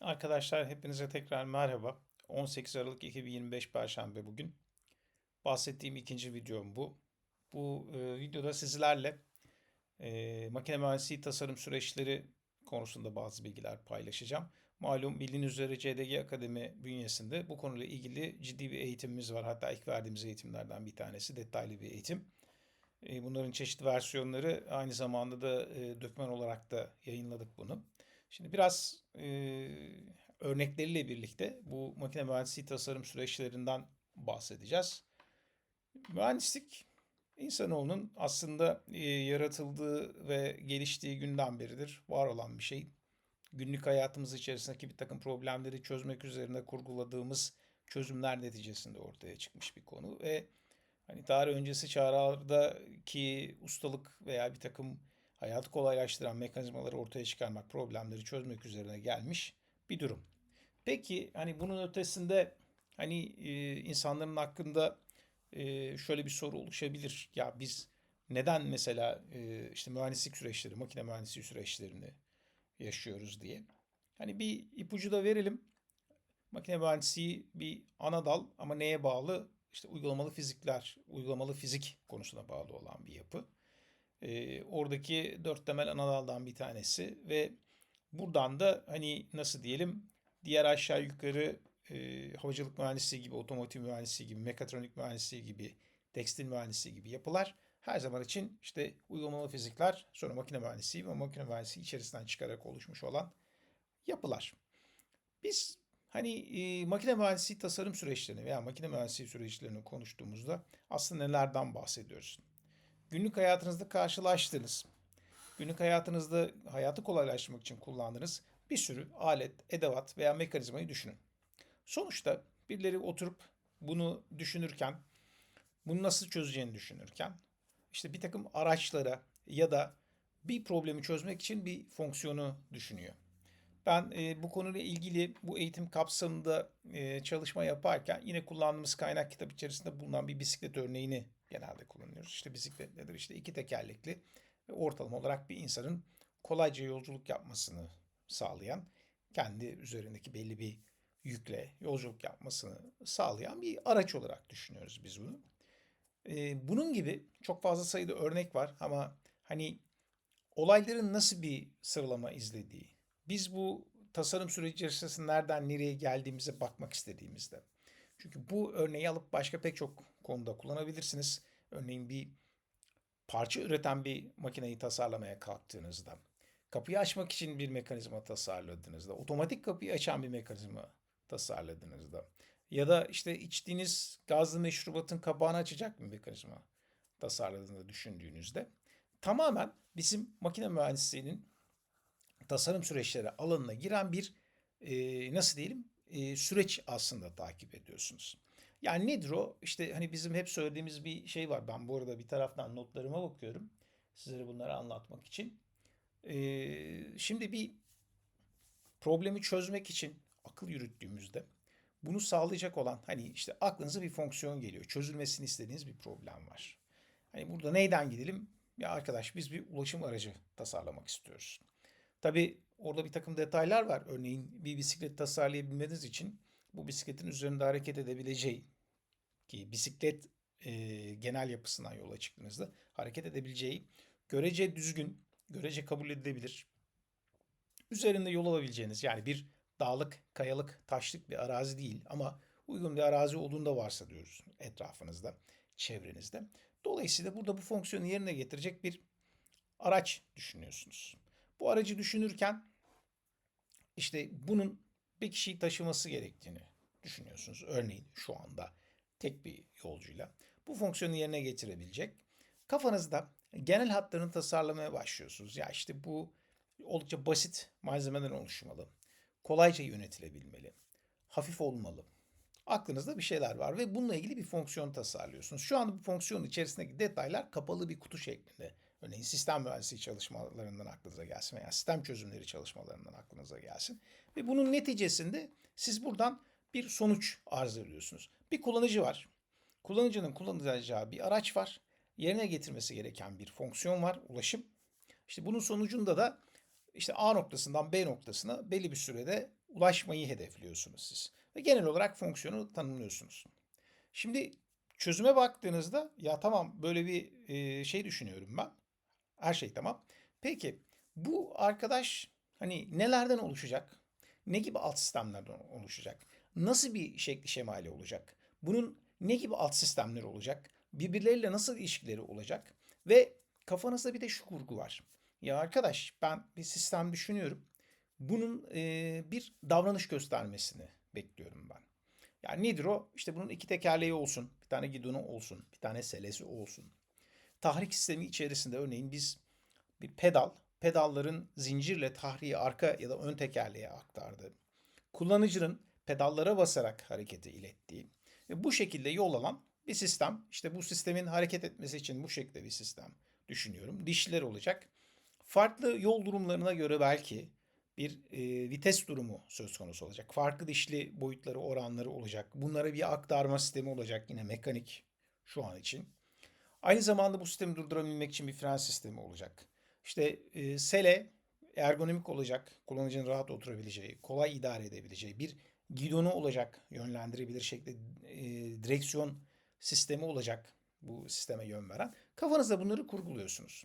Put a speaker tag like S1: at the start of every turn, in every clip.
S1: Arkadaşlar hepinize tekrar merhaba. 18 Aralık 2025 Perşembe bugün. Bahsettiğim ikinci videom bu. Bu e, videoda sizlerle e, makine mühendisliği tasarım süreçleri konusunda bazı bilgiler paylaşacağım. Malum bildiğiniz üzere CDG Akademi bünyesinde bu konuyla ilgili ciddi bir eğitimimiz var. Hatta ilk verdiğimiz eğitimlerden bir tanesi detaylı bir eğitim. E, bunların çeşitli versiyonları aynı zamanda da e, döküman olarak da yayınladık bunu. Şimdi biraz e, örnekleriyle birlikte bu makine mühendisliği tasarım süreçlerinden bahsedeceğiz. Mühendislik insanoğlunun aslında e, yaratıldığı ve geliştiği günden beridir var olan bir şey. Günlük hayatımız içerisindeki bir takım problemleri çözmek üzerine kurguladığımız çözümler neticesinde ortaya çıkmış bir konu ve hani tarih öncesi çağlardaki ustalık veya bir takım hayatı kolaylaştıran mekanizmaları ortaya çıkarmak, problemleri çözmek üzerine gelmiş bir durum. Peki hani bunun ötesinde hani e, insanların hakkında e, şöyle bir soru oluşabilir. Ya biz neden mesela e, işte mühendislik süreçleri, makine mühendisliği süreçlerini yaşıyoruz diye. Hani bir ipucu da verelim. Makine mühendisliği bir ana dal ama neye bağlı? İşte uygulamalı fizikler, uygulamalı fizik konusuna bağlı olan bir yapı. E, oradaki dört temel ana daldan bir tanesi ve buradan da hani nasıl diyelim diğer aşağı yukarı e, havacılık mühendisliği gibi, otomotiv mühendisliği gibi, mekatronik mühendisliği gibi, tekstil mühendisliği gibi yapılar her zaman için işte uygulamalı fizikler, sonra makine mühendisliği ve makine mühendisliği içerisinden çıkarak oluşmuş olan yapılar. Biz hani e, makine mühendisliği tasarım süreçlerini veya makine mühendisliği süreçlerini konuştuğumuzda aslında nelerden bahsediyoruz? Günlük hayatınızda karşılaştığınız, günlük hayatınızda hayatı kolaylaştırmak için kullandığınız bir sürü alet, edevat veya mekanizmayı düşünün. Sonuçta birileri oturup bunu düşünürken, bunu nasıl çözeceğini düşünürken, işte bir takım araçlara ya da bir problemi çözmek için bir fonksiyonu düşünüyor. Ben e, bu konuyla ilgili bu eğitim kapsamında e, çalışma yaparken yine kullandığımız kaynak kitap içerisinde bulunan bir bisiklet örneğini genelde kullanıyoruz. İşte bisiklet nedir? İşte iki tekerlekli ve ortalama olarak bir insanın kolayca yolculuk yapmasını sağlayan, kendi üzerindeki belli bir yükle yolculuk yapmasını sağlayan bir araç olarak düşünüyoruz biz bunu. Ee, bunun gibi çok fazla sayıda örnek var ama hani olayların nasıl bir sıralama izlediği, biz bu tasarım süreci içerisinde nereden nereye geldiğimize bakmak istediğimizde. Çünkü bu örneği alıp başka pek çok konuda kullanabilirsiniz. Örneğin bir parça üreten bir makineyi tasarlamaya kalktığınızda, kapıyı açmak için bir mekanizma tasarladığınızda, otomatik kapıyı açan bir mekanizma tasarladığınızda ya da işte içtiğiniz gazlı meşrubatın kapağını açacak bir mekanizma tasarladığınızda düşündüğünüzde tamamen bizim makine mühendisliğinin tasarım süreçleri alanına giren bir e, nasıl diyelim e, süreç aslında takip ediyorsunuz. Yani nedir o? İşte hani bizim hep söylediğimiz bir şey var. Ben bu arada bir taraftan notlarıma bakıyorum. Sizlere bunları anlatmak için. Ee, şimdi bir problemi çözmek için akıl yürüttüğümüzde bunu sağlayacak olan hani işte aklınıza bir fonksiyon geliyor. Çözülmesini istediğiniz bir problem var. Hani burada neyden gidelim? Ya arkadaş biz bir ulaşım aracı tasarlamak istiyoruz. Tabii orada bir takım detaylar var. Örneğin bir bisiklet tasarlayabilmeniz için bu bisikletin üzerinde hareket edebileceği ki bisiklet e, genel yapısından yola çıktığınızda hareket edebileceği görece düzgün, görece kabul edilebilir, üzerinde yol alabileceğiniz yani bir dağlık, kayalık, taşlık bir arazi değil ama uygun bir arazi olduğunu da varsayıyoruz etrafınızda, çevrenizde. Dolayısıyla burada bu fonksiyonu yerine getirecek bir araç düşünüyorsunuz. Bu aracı düşünürken işte bunun bir kişiyi taşıması gerektiğini düşünüyorsunuz. Örneğin şu anda tek bir yolcuyla bu fonksiyonu yerine getirebilecek. Kafanızda genel hatlarını tasarlamaya başlıyorsunuz. Ya işte bu oldukça basit malzemeden oluşmalı. Kolayca yönetilebilmeli. Hafif olmalı. Aklınızda bir şeyler var ve bununla ilgili bir fonksiyon tasarlıyorsunuz. Şu anda bu fonksiyonun içerisindeki detaylar kapalı bir kutu şeklinde. Örneğin sistem mühendisliği çalışmalarından aklınıza gelsin veya sistem çözümleri çalışmalarından aklınıza gelsin. Ve bunun neticesinde siz buradan bir sonuç arz ediyorsunuz. Bir kullanıcı var. Kullanıcının kullanacağı bir araç var. Yerine getirmesi gereken bir fonksiyon var, ulaşım. İşte bunun sonucunda da işte A noktasından B noktasına belli bir sürede ulaşmayı hedefliyorsunuz siz. Ve genel olarak fonksiyonu tanımlıyorsunuz. Şimdi çözüme baktığınızda ya tamam böyle bir şey düşünüyorum ben. Her şey tamam. Peki bu arkadaş hani nelerden oluşacak? Ne gibi alt sistemlerden oluşacak? Nasıl bir şekli şemali olacak? Bunun ne gibi alt sistemleri olacak? Birbirleriyle nasıl ilişkileri olacak? Ve kafanızda bir de şu kurgu var. Ya arkadaş ben bir sistem düşünüyorum. Bunun e, bir davranış göstermesini bekliyorum ben. Yani nedir o? İşte bunun iki tekerleği olsun, bir tane gidonu olsun, bir tane selesi olsun. Tahrik sistemi içerisinde örneğin biz bir pedal, pedalların zincirle tahriyi arka ya da ön tekerleğe aktardığı, kullanıcının pedallara basarak hareketi ilettiği ve bu şekilde yol alan bir sistem. İşte bu sistemin hareket etmesi için bu şekilde bir sistem düşünüyorum. Dişler olacak. Farklı yol durumlarına göre belki bir e, vites durumu söz konusu olacak. Farklı dişli boyutları, oranları olacak. Bunlara bir aktarma sistemi olacak yine mekanik şu an için. Aynı zamanda bu sistemi durdurabilmek için bir fren sistemi olacak. İşte e, sele ergonomik olacak, kullanıcının rahat oturabileceği, kolay idare edebileceği bir gidonu olacak, yönlendirebilir şekilde e, direksiyon sistemi olacak bu sisteme yön veren. Kafanızda bunları kurguluyorsunuz.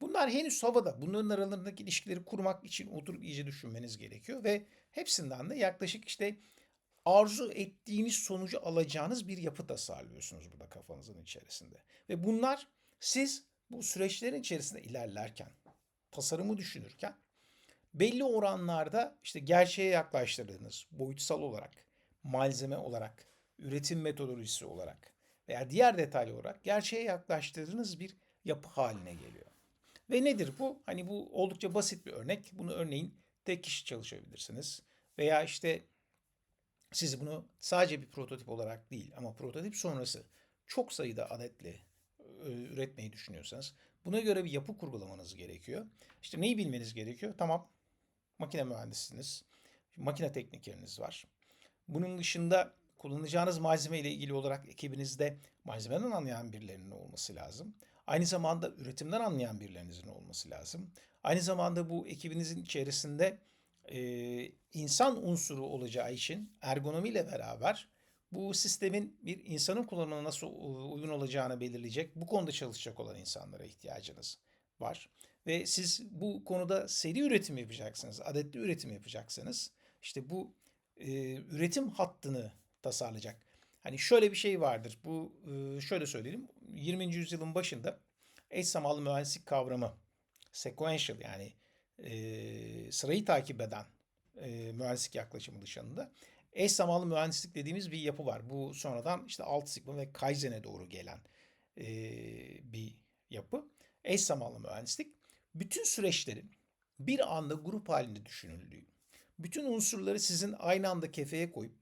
S1: Bunlar henüz havada. Bunların aralarındaki ilişkileri kurmak için oturup iyice düşünmeniz gerekiyor ve hepsinden de yaklaşık işte arzu ettiğiniz sonucu alacağınız bir yapı tasarlıyorsunuz burada kafanızın içerisinde. Ve bunlar siz bu süreçlerin içerisinde ilerlerken, tasarımı düşünürken belli oranlarda işte gerçeğe yaklaştırdığınız boyutsal olarak, malzeme olarak, üretim metodolojisi olarak veya diğer detaylı olarak gerçeğe yaklaştırdığınız bir yapı haline geliyor. Ve nedir bu? Hani bu oldukça basit bir örnek. Bunu örneğin tek kişi çalışabilirsiniz. Veya işte siz bunu sadece bir prototip olarak değil ama prototip sonrası çok sayıda adetle e, üretmeyi düşünüyorsanız buna göre bir yapı kurgulamanız gerekiyor. İşte neyi bilmeniz gerekiyor? Tamam makine mühendisiniz, makine teknikeriniz var. Bunun dışında kullanacağınız malzeme ile ilgili olarak ekibinizde malzemeden anlayan birilerinin olması lazım. Aynı zamanda üretimden anlayan birilerinizin olması lazım. Aynı zamanda bu ekibinizin içerisinde e, insan unsuru olacağı için ergonomiyle beraber bu sistemin bir insanın kullanımına nasıl uygun olacağını belirleyecek bu konuda çalışacak olan insanlara ihtiyacınız var. Ve siz bu konuda seri üretim yapacaksınız, adetli üretim yapacaksınız. İşte bu e, üretim hattını tasarlayacak. Hani şöyle bir şey vardır. Bu e, şöyle söyleyelim. 20. yüzyılın başında eş zamanlı mühendislik kavramı sequential yani e, sırayı takip eden e, mühendislik yaklaşımı dışında eş zamanlı mühendislik dediğimiz bir yapı var. Bu sonradan işte Alt Sigma ve Kaizen'e doğru gelen bir yapı. Eş zamanlı mühendislik bütün süreçlerin bir anda grup halinde düşünüldüğü, bütün unsurları sizin aynı anda kefeye koyup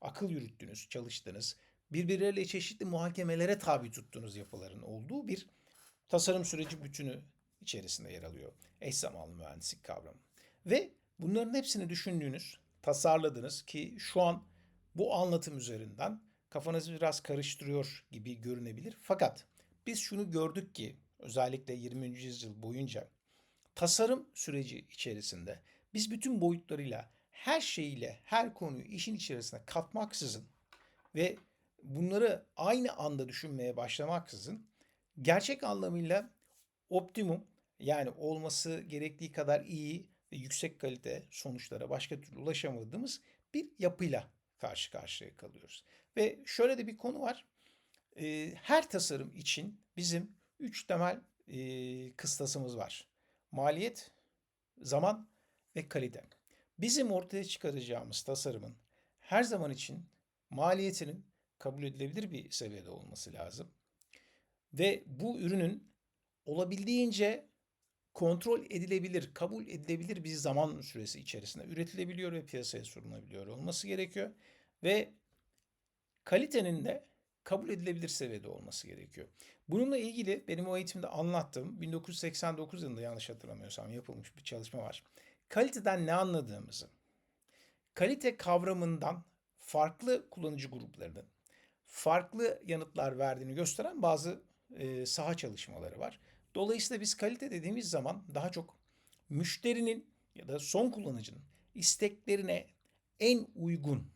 S1: akıl yürüttünüz, çalıştınız, birbirleriyle çeşitli muhakemelere tabi tuttuğunuz yapıların olduğu bir tasarım süreci bütünü içerisinde yer alıyor. Eş zamanlı mühendislik kavramı. Ve bunların hepsini düşündüğünüz, tasarladınız ki şu an bu anlatım üzerinden kafanızı biraz karıştırıyor gibi görünebilir. Fakat biz şunu gördük ki özellikle 20. yüzyıl boyunca tasarım süreci içerisinde biz bütün boyutlarıyla her şeyiyle her konuyu işin içerisine katmaksızın ve bunları aynı anda düşünmeye başlamaksızın gerçek anlamıyla optimum yani olması gerektiği kadar iyi ve yüksek kalite sonuçlara başka türlü ulaşamadığımız bir yapıyla karşı karşıya kalıyoruz. Ve şöyle de bir konu var. Her tasarım için bizim üç temel kıstasımız var. Maliyet, zaman ve kalite. Bizim ortaya çıkaracağımız tasarımın her zaman için maliyetinin kabul edilebilir bir seviyede olması lazım. Ve bu ürünün olabildiğince kontrol edilebilir, kabul edilebilir bir zaman süresi içerisinde üretilebiliyor ve piyasaya sunulabiliyor olması gerekiyor. Ve kalitenin de kabul edilebilir seviyede olması gerekiyor. Bununla ilgili benim o eğitimde anlattığım 1989 yılında yanlış hatırlamıyorsam yapılmış bir çalışma var. Kaliteden ne anladığımızı, kalite kavramından farklı kullanıcı gruplarının farklı yanıtlar verdiğini gösteren bazı e, saha çalışmaları var. Dolayısıyla biz kalite dediğimiz zaman daha çok müşterinin ya da son kullanıcının isteklerine en uygun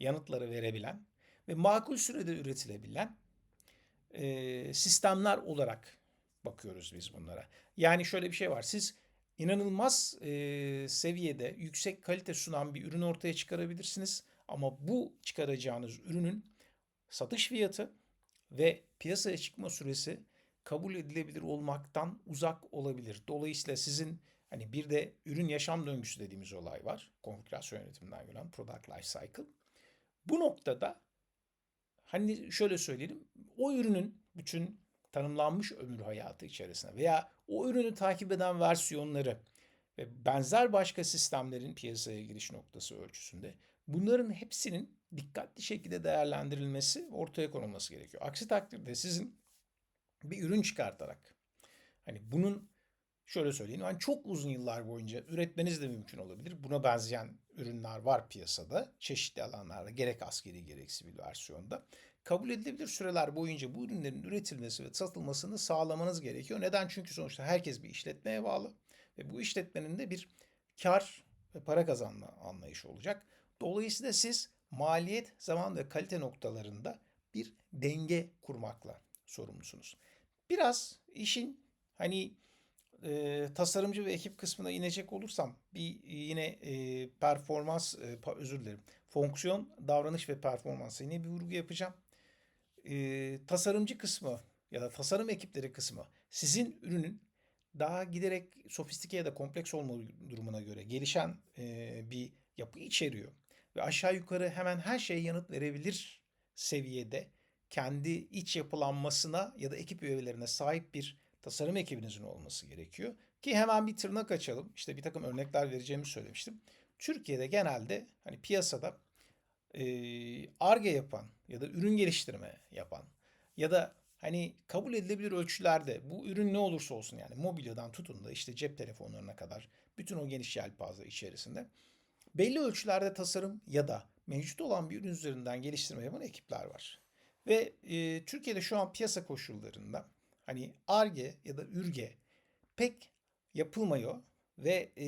S1: yanıtları verebilen ve makul sürede üretilebilen e, sistemler olarak bakıyoruz biz bunlara. Yani şöyle bir şey var. Siz inanılmaz e, seviyede yüksek kalite sunan bir ürün ortaya çıkarabilirsiniz. Ama bu çıkaracağınız ürünün satış fiyatı ve piyasaya çıkma süresi kabul edilebilir olmaktan uzak olabilir. Dolayısıyla sizin hani bir de ürün yaşam döngüsü dediğimiz olay var. Konfigürasyon yönetiminden gelen product life cycle. Bu noktada hani şöyle söyleyelim o ürünün bütün tanımlanmış ömür hayatı içerisinde veya o ürünü takip eden versiyonları ve benzer başka sistemlerin piyasaya giriş noktası ölçüsünde bunların hepsinin dikkatli şekilde değerlendirilmesi, ortaya konulması gerekiyor. Aksi takdirde sizin bir ürün çıkartarak hani bunun şöyle söyleyeyim yani çok uzun yıllar boyunca üretmeniz de mümkün olabilir. Buna benzeyen ürünler var piyasada çeşitli alanlarda gerek askeri gerek sivil versiyonda. Kabul edilebilir süreler boyunca bu ürünlerin üretilmesi ve satılmasını sağlamanız gerekiyor. Neden? Çünkü sonuçta herkes bir işletmeye bağlı ve bu işletmenin de bir kar ve para kazanma anlayışı olacak. Dolayısıyla siz maliyet, zaman ve kalite noktalarında bir denge kurmakla sorumlusunuz. Biraz işin hani e, tasarımcı ve ekip kısmına inecek olursam bir yine e, performans e, özür dilerim fonksiyon davranış ve performansa yine bir vurgu yapacağım. E, tasarımcı kısmı ya da tasarım ekipleri kısmı sizin ürünün daha giderek sofistike ya da kompleks olma durumuna göre gelişen e, bir yapı içeriyor ve aşağı yukarı hemen her şeye yanıt verebilir seviyede kendi iç yapılanmasına ya da ekip üyelerine sahip bir tasarım ekibinizin olması gerekiyor. Ki hemen bir tırnak açalım. İşte bir takım örnekler vereceğimi söylemiştim. Türkiye'de genelde hani piyasada ARGE e yapan ya da ürün geliştirme yapan ya da hani kabul edilebilir ölçülerde bu ürün ne olursa olsun yani mobilyadan tutun da işte cep telefonlarına kadar bütün o geniş yelpaze içerisinde belli ölçülerde tasarım ya da mevcut olan bir ürün üzerinden geliştirme yapan ekipler var. Ve e, Türkiye'de şu an piyasa koşullarında hani ARGE ya da ÜRGE pek yapılmıyor ve e,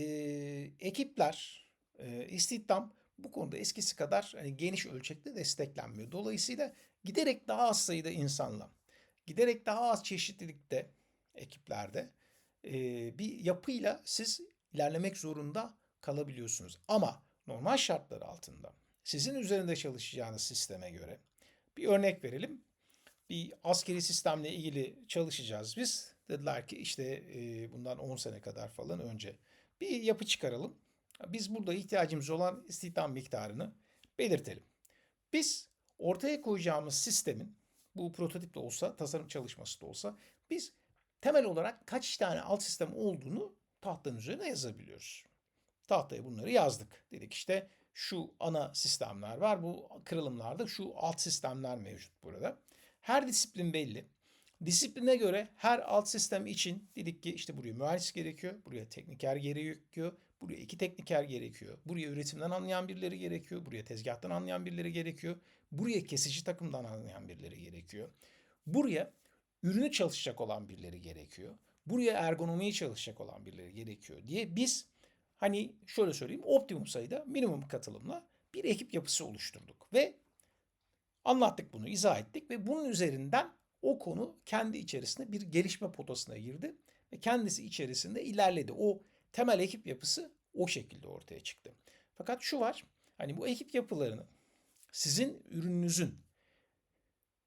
S1: ekipler e, istihdam bu konuda eskisi kadar hani geniş ölçekte desteklenmiyor. Dolayısıyla giderek daha az sayıda insanla, giderek daha az çeşitlilikte ekiplerde e, bir yapıyla siz ilerlemek zorunda kalabiliyorsunuz. Ama normal şartlar altında sizin üzerinde çalışacağınız sisteme göre bir örnek verelim. Bir askeri sistemle ilgili çalışacağız biz. Dediler ki işte e, bundan 10 sene kadar falan önce bir yapı çıkaralım. Biz burada ihtiyacımız olan istihdam miktarını belirtelim. Biz ortaya koyacağımız sistemin bu prototip de olsa, tasarım çalışması da olsa biz temel olarak kaç tane alt sistem olduğunu tahtanın üzerine yazabiliyoruz. Tahtaya bunları yazdık. Dedik işte şu ana sistemler var. Bu kırılımlarda şu alt sistemler mevcut burada. Her disiplin belli. Disipline göre her alt sistem için dedik ki işte buraya mühendis gerekiyor, buraya tekniker gerekiyor, buraya iki tekniker gerekiyor, buraya üretimden anlayan birileri gerekiyor, buraya tezgahtan anlayan birileri gerekiyor, buraya kesici takımdan anlayan birileri gerekiyor. Buraya ürünü çalışacak olan birileri gerekiyor. Buraya ergonomiyi çalışacak olan birileri gerekiyor diye biz hani şöyle söyleyeyim optimum sayıda minimum katılımla bir ekip yapısı oluşturduk ve anlattık bunu, izah ettik ve bunun üzerinden o konu kendi içerisinde bir gelişme potasına girdi ve kendisi içerisinde ilerledi. O temel ekip yapısı o şekilde ortaya çıktı. Fakat şu var, hani bu ekip yapılarını sizin ürününüzün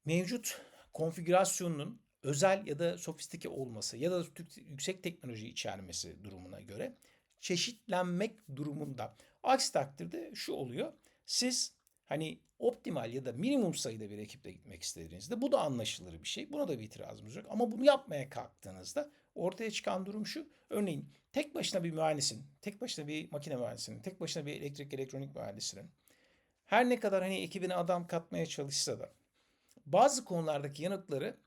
S1: mevcut konfigürasyonunun özel ya da sofistike olması ya da yüksek teknoloji içermesi durumuna göre çeşitlenmek durumunda. Aksi takdirde şu oluyor. Siz hani optimal ya da minimum sayıda bir ekiple gitmek istediğinizde bu da anlaşılır bir şey. Buna da bir itirazımız yok. Ama bunu yapmaya kalktığınızda ortaya çıkan durum şu. Örneğin tek başına bir mühendisin, tek başına bir makine mühendisinin, tek başına bir elektrik elektronik mühendisinin her ne kadar hani ekibine adam katmaya çalışsa da bazı konulardaki yanıtları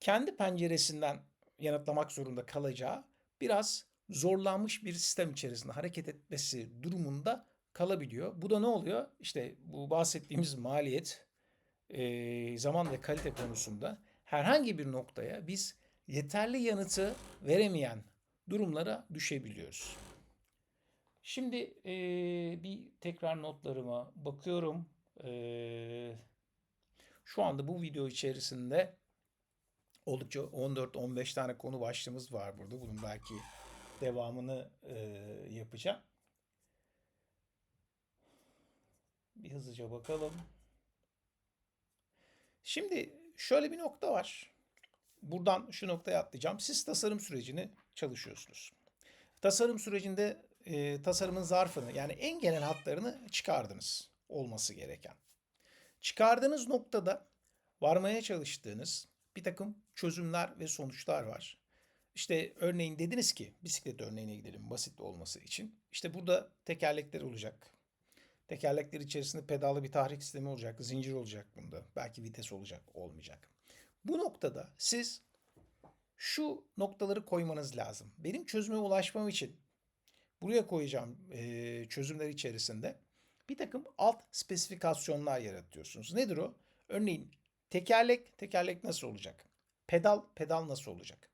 S1: kendi penceresinden yanıtlamak zorunda kalacağı biraz zorlanmış bir sistem içerisinde hareket etmesi durumunda kalabiliyor. Bu da ne oluyor? İşte bu bahsettiğimiz maliyet, e, zaman ve kalite konusunda herhangi bir noktaya biz yeterli yanıtı veremeyen durumlara düşebiliyoruz. Şimdi eee, bir tekrar notlarıma bakıyorum. Eee, şu anda bu video içerisinde oldukça 14-15 tane konu başlığımız var burada. Bunun belki devamını eee, yapacağım. Bir hızlıca bakalım. Şimdi şöyle bir nokta var. Buradan şu noktaya atlayacağım. Siz tasarım sürecini çalışıyorsunuz. Tasarım sürecinde e, tasarımın zarfını yani en genel hatlarını çıkardınız olması gereken. Çıkardığınız noktada varmaya çalıştığınız bir takım çözümler ve sonuçlar var. İşte örneğin dediniz ki bisiklet örneğine gidelim basit olması için. İşte burada tekerlekler olacak. Tekerlekler içerisinde pedallı bir tahrik sistemi olacak, zincir olacak bunda. Belki vites olacak, olmayacak. Bu noktada siz şu noktaları koymanız lazım. Benim çözüme ulaşmam için buraya koyacağım e, çözümler içerisinde bir takım alt spesifikasyonlar yaratıyorsunuz. Nedir o? Örneğin tekerlek, tekerlek nasıl olacak? Pedal, pedal nasıl olacak?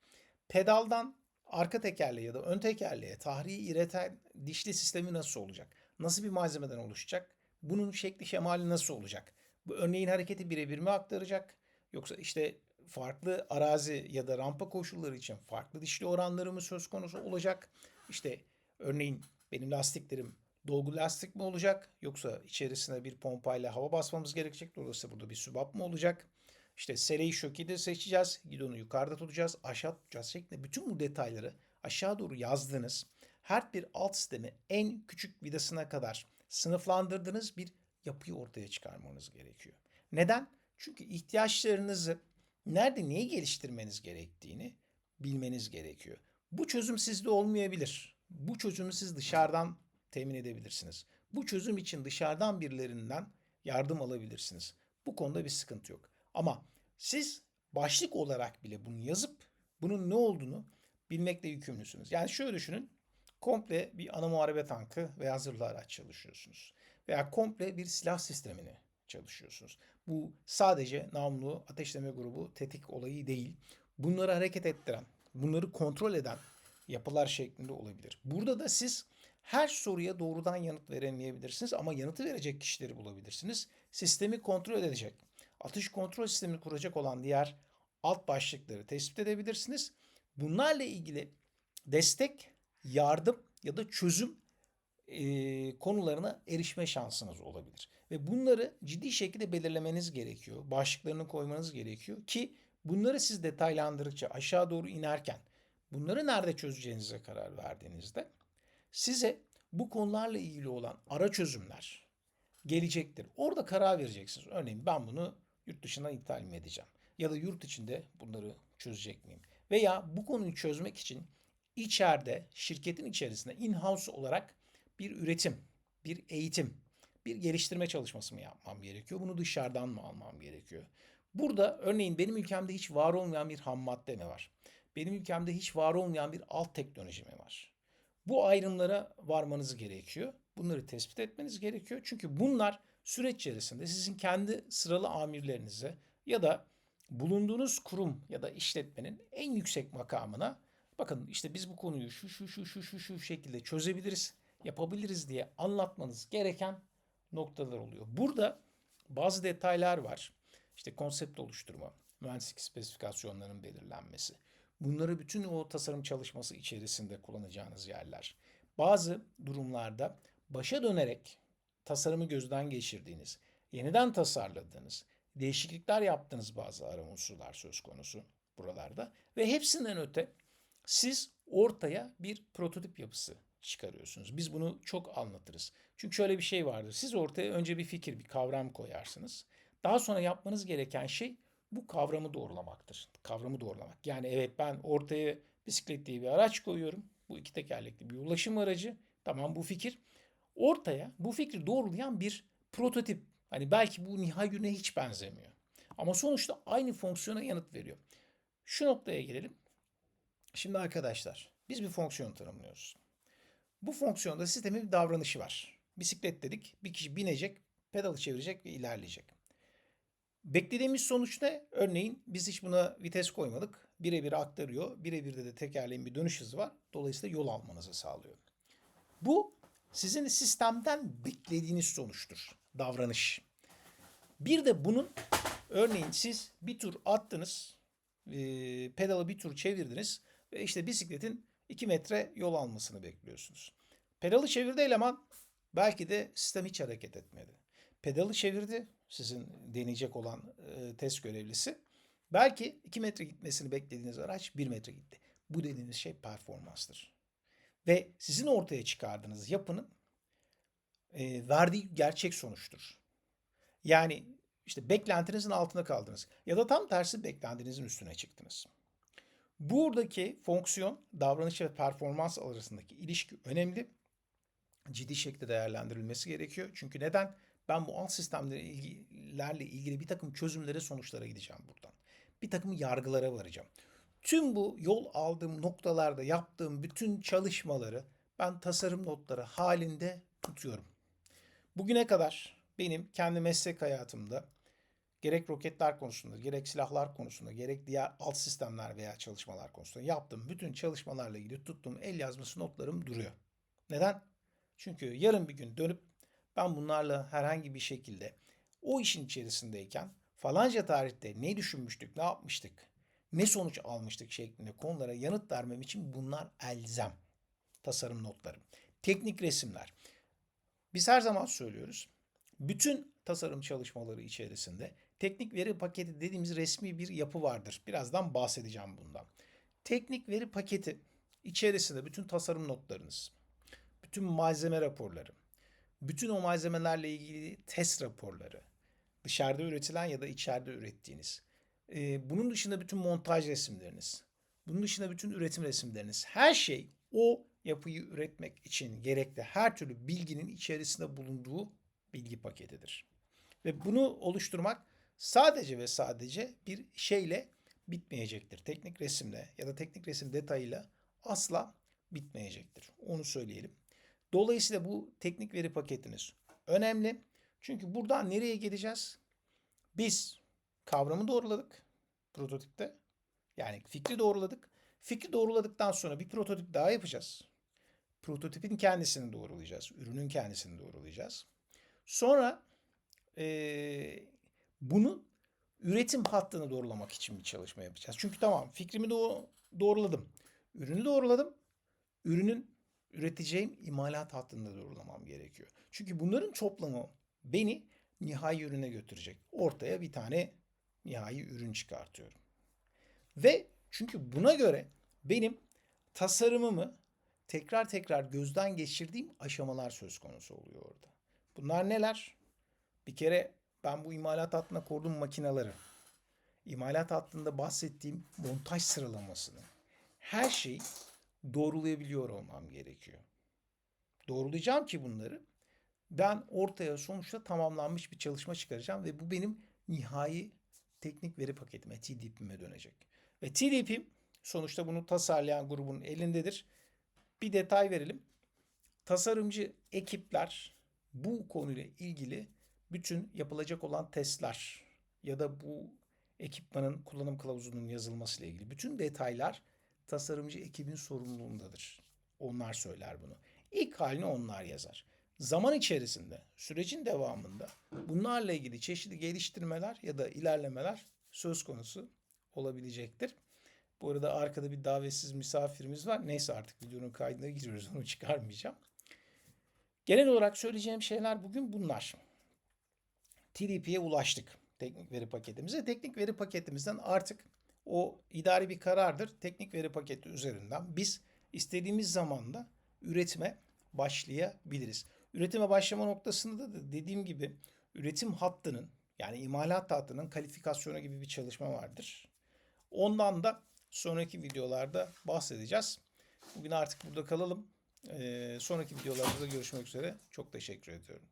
S1: Pedaldan arka tekerleğe ya da ön tekerleğe tahriyi ireten dişli sistemi nasıl olacak? Nasıl bir malzemeden oluşacak? Bunun şekli şemali nasıl olacak? Bu örneğin hareketi birebir mi aktaracak? Yoksa işte farklı arazi ya da rampa koşulları için farklı dişli oranları mı söz konusu olacak? İşte örneğin benim lastiklerim dolgu lastik mi olacak? Yoksa içerisine bir pompayla hava basmamız gerekecek. Dolayısıyla burada bir sübap mı olacak? İşte seleyi şökide seçeceğiz. Gidonu yukarıda tutacağız. Aşağı tutacağız şeklinde bütün bu detayları aşağı doğru yazdığınız her bir alt sistemi en küçük vidasına kadar sınıflandırdığınız bir yapıyı ortaya çıkarmanız gerekiyor. Neden? Çünkü ihtiyaçlarınızı nerede neyi geliştirmeniz gerektiğini bilmeniz gerekiyor. Bu çözüm sizde olmayabilir. Bu çözümü siz dışarıdan temin edebilirsiniz. Bu çözüm için dışarıdan birilerinden yardım alabilirsiniz. Bu konuda bir sıkıntı yok. Ama siz başlık olarak bile bunu yazıp bunun ne olduğunu bilmekle yükümlüsünüz. Yani şöyle düşünün. Komple bir ana muharebe tankı veya zırhlı araç çalışıyorsunuz. Veya komple bir silah sistemini çalışıyorsunuz. Bu sadece namlu ateşleme grubu tetik olayı değil. Bunları hareket ettiren, bunları kontrol eden yapılar şeklinde olabilir. Burada da siz her soruya doğrudan yanıt veremeyebilirsiniz ama yanıtı verecek kişileri bulabilirsiniz. Sistemi kontrol edecek, atış kontrol sistemini kuracak olan diğer alt başlıkları tespit edebilirsiniz. Bunlarla ilgili destek, yardım ya da çözüm e, konularına erişme şansınız olabilir. Ve bunları ciddi şekilde belirlemeniz gerekiyor. Başlıklarını koymanız gerekiyor ki bunları siz detaylandırdıkça aşağı doğru inerken bunları nerede çözeceğinize karar verdiğinizde size bu konularla ilgili olan ara çözümler gelecektir. Orada karar vereceksiniz. Örneğin ben bunu yurt dışından ithal mi edeceğim? Ya da yurt içinde bunları çözecek miyim? Veya bu konuyu çözmek için içeride, şirketin içerisinde in-house olarak bir üretim, bir eğitim, bir geliştirme çalışması mı yapmam gerekiyor? Bunu dışarıdan mı almam gerekiyor? Burada örneğin benim ülkemde hiç var olmayan bir ham madde mi var? Benim ülkemde hiç var olmayan bir alt teknoloji mi var? Bu ayrımlara varmanız gerekiyor. Bunları tespit etmeniz gerekiyor. Çünkü bunlar süreç içerisinde sizin kendi sıralı amirlerinize ya da bulunduğunuz kurum ya da işletmenin en yüksek makamına bakın işte biz bu konuyu şu şu şu şu şu şu şekilde çözebiliriz, yapabiliriz diye anlatmanız gereken noktalar oluyor. Burada bazı detaylar var. İşte konsept oluşturma, mühendislik spesifikasyonlarının belirlenmesi. Bunları bütün o tasarım çalışması içerisinde kullanacağınız yerler. Bazı durumlarda başa dönerek tasarımı gözden geçirdiğiniz, yeniden tasarladığınız, değişiklikler yaptığınız bazı ara unsurlar söz konusu buralarda. Ve hepsinden öte siz ortaya bir prototip yapısı çıkarıyorsunuz. Biz bunu çok anlatırız. Çünkü şöyle bir şey vardır. Siz ortaya önce bir fikir, bir kavram koyarsınız. Daha sonra yapmanız gereken şey bu kavramı doğrulamaktır. Kavramı doğrulamak. Yani evet ben ortaya bisiklet diye bir araç koyuyorum. Bu iki tekerlekli bir ulaşım aracı. Tamam bu fikir. Ortaya bu fikri doğrulayan bir prototip. Hani belki bu nihai ürüne hiç benzemiyor. Ama sonuçta aynı fonksiyona yanıt veriyor. Şu noktaya gelelim. Şimdi arkadaşlar biz bir fonksiyon tanımlıyoruz. Bu fonksiyonda sistemin bir davranışı var. Bisiklet dedik. Bir kişi binecek, pedalı çevirecek ve ilerleyecek. Beklediğimiz sonuç ne? Örneğin biz hiç buna vites koymadık. Birebir aktarıyor. Birebir de, de tekerleğin bir dönüş hızı var. Dolayısıyla yol almanızı sağlıyor. Bu sizin sistemden beklediğiniz sonuçtur. Davranış. Bir de bunun örneğin siz bir tur attınız, e, pedalı bir tur çevirdiniz ve işte bisikletin 2 metre yol almasını bekliyorsunuz. Pedalı çevirdi eleman belki de sistem hiç hareket etmedi. Pedalı çevirdi sizin deneyecek olan e, test görevlisi. Belki 2 metre gitmesini beklediğiniz araç 1 metre gitti. Bu dediğiniz şey performanstır. Ve sizin ortaya çıkardığınız yapının e, verdiği gerçek sonuçtur. Yani işte beklentinizin altında kaldınız ya da tam tersi beklentinizin üstüne çıktınız. Buradaki fonksiyon davranış ve performans arasındaki ilişki önemli. Ciddi şekilde değerlendirilmesi gerekiyor. Çünkü neden? Ben bu alt sistemlerle ilgili bir takım çözümlere, sonuçlara gideceğim buradan. Bir takım yargılara varacağım. Tüm bu yol aldığım noktalarda yaptığım bütün çalışmaları ben tasarım notları halinde tutuyorum. Bugüne kadar benim kendi meslek hayatımda gerek roketler konusunda, gerek silahlar konusunda, gerek diğer alt sistemler veya çalışmalar konusunda yaptığım bütün çalışmalarla ilgili tuttuğum el yazması notlarım duruyor. Neden? Çünkü yarın bir gün dönüp ben bunlarla herhangi bir şekilde o işin içerisindeyken falanca tarihte ne düşünmüştük, ne yapmıştık, ne sonuç almıştık şeklinde konulara yanıt vermem için bunlar elzem. Tasarım notları. Teknik resimler. Biz her zaman söylüyoruz. Bütün tasarım çalışmaları içerisinde teknik veri paketi dediğimiz resmi bir yapı vardır. Birazdan bahsedeceğim bundan. Teknik veri paketi içerisinde bütün tasarım notlarınız, bütün malzeme raporları, bütün o malzemelerle ilgili test raporları, dışarıda üretilen ya da içeride ürettiğiniz, e, bunun dışında bütün montaj resimleriniz, bunun dışında bütün üretim resimleriniz, her şey o yapıyı üretmek için gerekli her türlü bilginin içerisinde bulunduğu bilgi paketidir. Ve bunu oluşturmak sadece ve sadece bir şeyle bitmeyecektir. Teknik resimle ya da teknik resim detayıyla asla bitmeyecektir. Onu söyleyelim. Dolayısıyla bu teknik veri paketiniz önemli. Çünkü buradan nereye gideceğiz? Biz kavramı doğruladık prototipte. Yani fikri doğruladık. Fikri doğruladıktan sonra bir prototip daha yapacağız. Prototipin kendisini doğrulayacağız. Ürünün kendisini doğrulayacağız. Sonra e, bunu üretim hattını doğrulamak için bir çalışma yapacağız. Çünkü tamam fikrimi doğ doğruladım. Ürünü doğruladım. Ürünün üreteceğim imalat hattını da doğrulamam gerekiyor. Çünkü bunların toplamı beni nihai ürüne götürecek. Ortaya bir tane nihai ürün çıkartıyorum. Ve çünkü buna göre benim tasarımımı tekrar tekrar gözden geçirdiğim aşamalar söz konusu oluyor orada. Bunlar neler? Bir kere ben bu imalat hattına kurduğum makinaları, imalat hattında bahsettiğim montaj sıralamasını, her şeyi doğrulayabiliyor olmam gerekiyor. Doğrulayacağım ki bunları ben ortaya sonuçta tamamlanmış bir çalışma çıkaracağım ve bu benim nihai teknik veri paketime, TDP'ime dönecek. Ve TDP sonuçta bunu tasarlayan grubun elindedir. Bir detay verelim. Tasarımcı ekipler bu konuyla ilgili bütün yapılacak olan testler ya da bu ekipmanın kullanım kılavuzunun yazılması ile ilgili bütün detaylar tasarımcı ekibin sorumluluğundadır. Onlar söyler bunu. İlk halini onlar yazar. Zaman içerisinde, sürecin devamında bunlarla ilgili çeşitli geliştirmeler ya da ilerlemeler söz konusu olabilecektir. Bu arada arkada bir davetsiz misafirimiz var. Neyse artık videonun kaydına giriyoruz. Onu çıkarmayacağım. Genel olarak söyleyeceğim şeyler bugün bunlar. TDP'ye ulaştık teknik veri paketimize. Teknik veri paketimizden artık o idari bir karardır. Teknik veri paketi üzerinden biz istediğimiz zamanda üretime başlayabiliriz. Üretime başlama noktasında da dediğim gibi üretim hattının yani imalat hattının kalifikasyonu gibi bir çalışma vardır. Ondan da sonraki videolarda bahsedeceğiz. Bugün artık burada kalalım. Ee, sonraki videolarda görüşmek üzere. Çok teşekkür ediyorum.